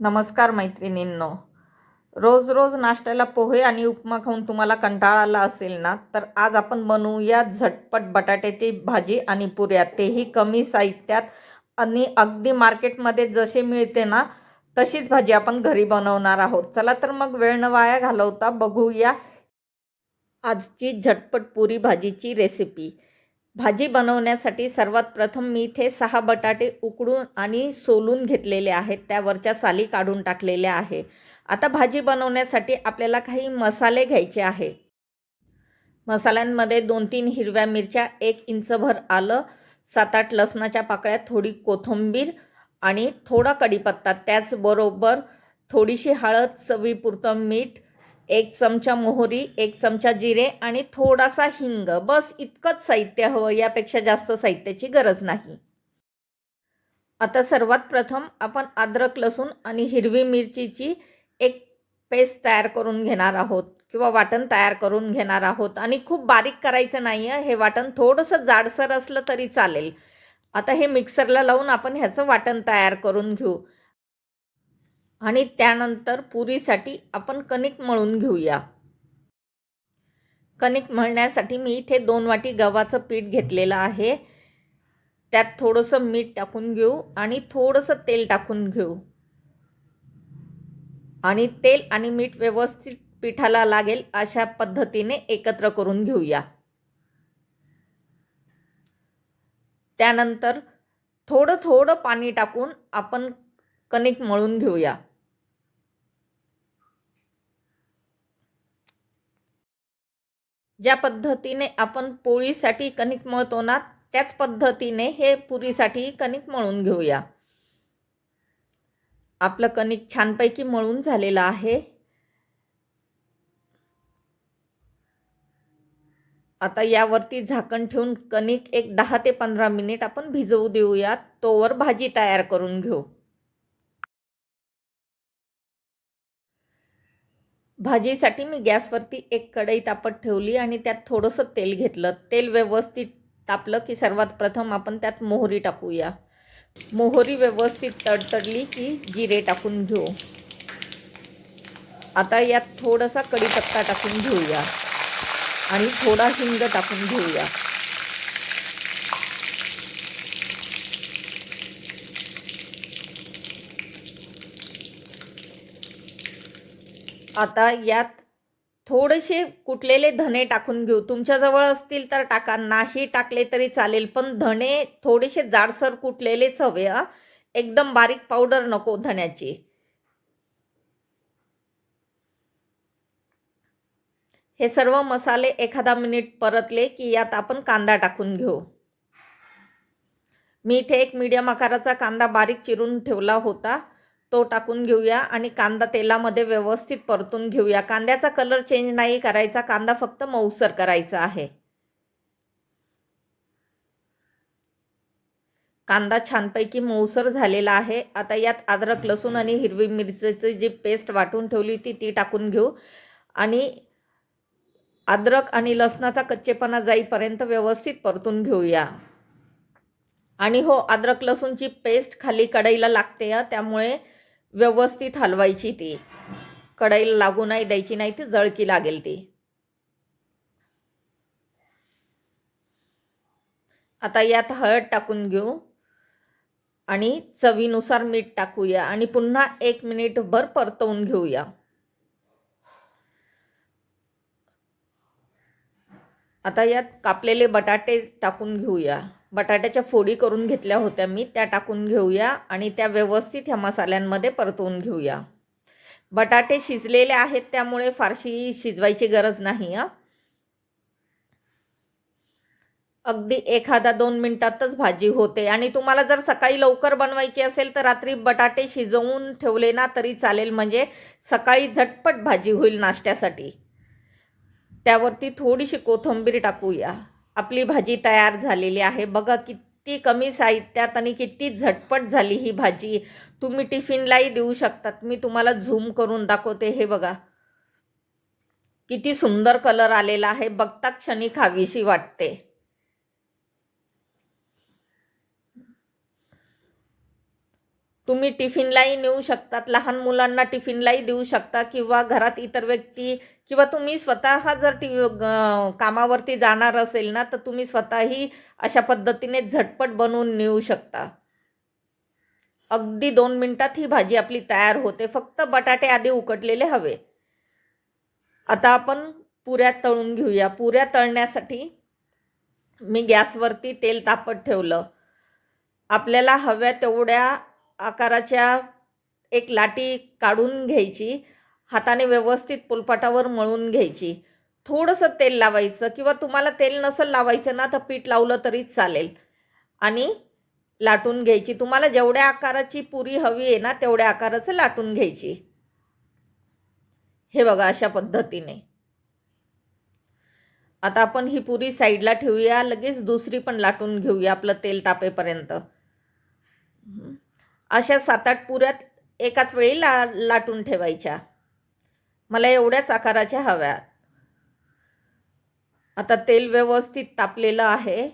नमस्कार मैत्रिणींनो. रोज रोज नाश्त्याला पोहे आणि उपमा खाऊन तुम्हाला कंटाळा आला असेल ना तर आज आपण बनवूया झटपट बटाट्याची भाजी आणि पुऱ्या. तेही कमी साहित्यात आणि अगदी मार्केटमध्ये जसे मिळते ना तशीच भाजी आपण घरी बनवणार आहोत. चला तर मग वेळ न वाया घालवता बघूया आजची झटपट पुरी भाजीची रेसिपी भाजी बनवण्यासाठी सर्वात प्रथम मी इथे सहा बटाटे उकडून आणि सोलून घेतलेले आहेत. त्यावरच्या साली काढून टाकलेल्या आहे. आता भाजी बनवण्यासाठी आपल्याला काही मसाले घ्यायचे आहे. मसाल्यांमध्ये दोन तीन हिरव्या मिरच्या एक इंचभर आलं सात आठ लसणाच्या पाकळ्या थोडी कोथिंबीर आणि थोडा कढीपत्ता. त्याचबरोबर थोडीशी हळद चवीपुरतं मीठ एक चमचा मोहरी एक चमचा जिरे आणि थोडासा हिंग. बस इतकंच साहित्य हवं. यापेक्षा जास्त साहित्याची गरज नाही. आता सर्वात प्रथम आपण अद्रक लसूण आणि हिरवी मिरचीची एक पेस्ट तयार करून घेणार आहोत किंवा वाटण तयार करून घेणार आहोत. आणि खूप बारीक करायचं नाही आहे हे वाटण थोडंसं जाडसर असलं तरी चालेल. आता हे मिक्सरला लावून आपण ह्याचं वाटण तयार करून घेऊ. आणि त्यानंतर पुरीसाठी आपण कणिक मळून घेऊया. कणिक मळण्यासाठी मी इथे दोन वाटी गव्हाचं पीठ घेतलेलं आहे. त्यात थोडंसं मीठ टाकून घेऊ आणि थोडंसं तेल टाकून घेऊ. आणि तेल आणि मीठ व्यवस्थित पिठाला लागेल अशा पद्धतीने एकत्र करून घेऊया. त्यानंतर थोडं थोडं पाणी टाकून आपण कणिक मळून घेऊया. ज्या पद्धतीने आपण पोळीसाठी कणिक मळतो ना त्याच पद्धतीने हे पुरीसाठी कणिक मळून घेऊया. आपलं कणिक छानपैकी मळून झालेलं आहे. आता यावरती झाकण ठेवून कणिक एक दहा ते पंधरा मिनिट आपण भिजवू देऊयात. तोवर भाजी तयार करून घेऊ. भाजीसाठी मी गॅसवरती एक कढई तापत ठेवली आणि त्यात थोडंसं तेल घेतलं. तेल व्यवस्थित तापलं की सर्वात प्रथम आपण त्यात मोहरी टाकूया. मोहरी व्यवस्थित तडतडली की जिरे टाकून घेऊ. आता यात थोडासा कढीपत्ता टाकून घेऊया. आणि थोडा हिंग टाकून घेऊया. आता यात थोडेसे कुटलेले धणे टाकून घेऊ. तुमच्याजवळ असतील तर टाका नाही टाकले तरी चालेल पण धणे थोडेसे जाडसर कुटलेलेच हवे हा. एकदम बारीक पावडर नको धण्याची. हे सर्व मसाले एखादा मिनिट परतले की यात आपण कांदा टाकून घेऊ. मी इथे एक मीडियम आकाराचा कांदा बारीक चिरून ठेवला होता. तो टाकून घेऊया आणि कांदा तेलामध्ये व्यवस्थित परतून घेऊया. कांद्याचा कलर चेंज नाही करायचा कांदा फक्त मऊसर करायचा आहे. कांदा छानपैकी मऊसर झालेला आहे. आता यात अद्रक लसूण आणि हिरवी मिरचीची जी पेस्ट वाटून ठेवली ती ती टाकून घेऊ. आणि अद्रक आणि लसणाचा कच्चेपणा जाईपर्यंत व्यवस्थित परतून घेऊया. आणि हो अद्रक लसूणची पेस्ट खाली कढईला लागते त्यामुळे व्यवस्थित हलवायची ती. कढईला लागू नाही द्यायची नाही ती जळकी लागेल ती. आता यात हळद टाकून घेऊ. आणि चवीनुसार मीठ टाकूया. आणि पुन्हा एक मिनिटभर परतवून घेऊया. आता यात कापलेले बटाटे टाकून घेऊया. बटाट्याच्या फोडी करून घेतल्या होत्या मी त्या टाकून घेऊया आणि त्या व्यवस्थित ह्या मसाल्यांमध्ये परतवून घेऊया. बटाटे शिजलेले आहेत त्यामुळे फारशी शिजवायची गरज नाही हां. अगदी एखादा दोन मिनटातच भाजी होते आणि तुम्हाला जर सकाळी लवकर बनवायची असेल तर रात्री बटाटे शिजवून ठेवले ना तरी चालेल म्हणजे सकाळी झटपट भाजी होईल नाश्त्यासाठी. त्यावरती थोडीशी कोथिंबीर टाकूया. आपली भाजी तयार झालेली आहे. बघा किती कमी साहित्यात आणि किती झटपट झाली ही भाजी. तुम्ही टिफिनलाही देऊ शकतात. मी तुम्हाला झूम करून दाखवते. हे बघा. किती सुंदर कलर आलेला आहे. बघता क्षणी खावीशी वाटते. तुम्ही टिफिनलाही नेऊ शकतात. लहान मुलांना टिफिनलाही देऊ शकता किंवा घरात इतर व्यक्ती किंवा तुम्ही स्वतः जर टी कामावरती जाणार असेल ना तर तुम्ही स्वतःही अशा पद्धतीने झटपट बनवून नेऊ शकता. अगदी दोन मिनटात ही भाजी आपली तयार होते. फक्त बटाटे आधी उकडलेले हवे. आता आपण पुऱ्या तळून घेऊया. पुऱ्या तळण्यासाठी मी गॅसवरती तेल तापत ठेवलं. आपल्याला हव्या तेवढ्या आकाराच्या एक लाटी काढून घ्यायची. हाताने व्यवस्थित पोलपाटावर मळून घ्यायची. थोडंसं तेल लावायचं किंवा तुम्हाला तेल नसेल लावायचं ना तर पीठ लावलं तरी चालेल. आणि लाटून घ्यायची. तुम्हाला जेवढ्या आकाराची पुरी हवी आहे ना तेवढ्या आकाराचं लाटून घ्यायची. हे बघा अशा पद्धतीने. आता आपण ही पुरी साईडला ठेवूया. लगेच दुसरी पण लाटून घेऊया आपलं तेल तापेपर्यंत. अशा सात आठ पुऱ्यात एकाच वेळी ला लाटून ठेवायच्या. मला एवढ्याच आकाराच्या हव्या आता तेल व्यवस्थित तापलेलं आहे.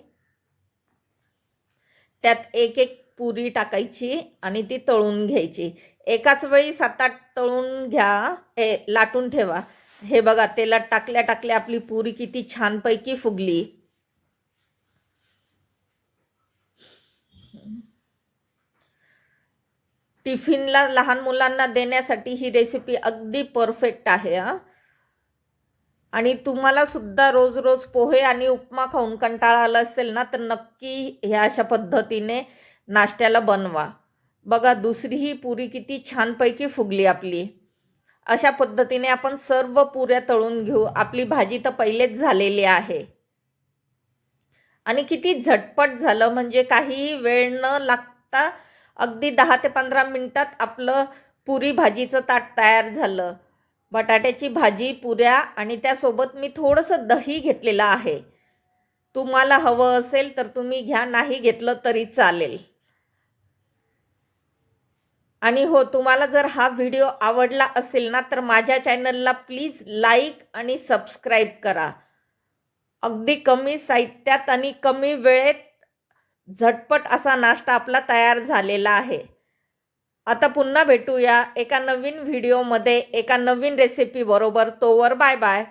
त्यात एक एक पुरी टाकायची आणि ती तळून घ्यायची. एकाच वेळी सात आठ तळून घ्या हे लाटून ठेवा. हे बघा तेलात टाकल्या टाकल्या आपली पुरी किती छानपैकी फुगली. टिफिनला लहान मुलांना देण्यासाठी ही रेसिपी अगदी परफेक्ट आहे हा. आणि तुम्हाला सुद्धा रोज रोज पोहे आणि उपमा खाऊन कंटाळा आला असेल ना तर नक्की ह्या अशा पद्धतीने नाश्त्याला बनवा. बघा दुसरी ही पुरी किती छानपैकी फुगली आपली. अशा पद्धतीने आपण सर्व पुऱ्या तळून घेऊ. आपली भाजी तर पहिलेच झालेली आहे. आणि किती झटपट झालं म्हणजे काहीही वेळ न लागता अगदी दहा ते पंधरा मिनटात आपलं पुरी भाजीचं ताट तयार झालं. बटाट्याची भाजी पुऱ्या आणि त्यासोबत मी थोडंसं दही घेतलेलं आहे. तुम्हाला हवं असेल तर तुम्ही घ्या नाही घेतलं तरी चालेल. आणि हो तुम्हाला जर हा व्हिडिओ आवडला असेल ना तर माझ्या चॅनलला प्लीज लाईक आणि सबस्क्राईब करा. अगदी कमी साहित्यात आणि कमी वेळेत झटपट असा नाश्ता आपला तयार झालेला आहे. आता पुन्हा भेटूया एका नवीन व्हिडिओमध्ये एका नवीन रेसिपी बरोबर. तोवर बाय बाय.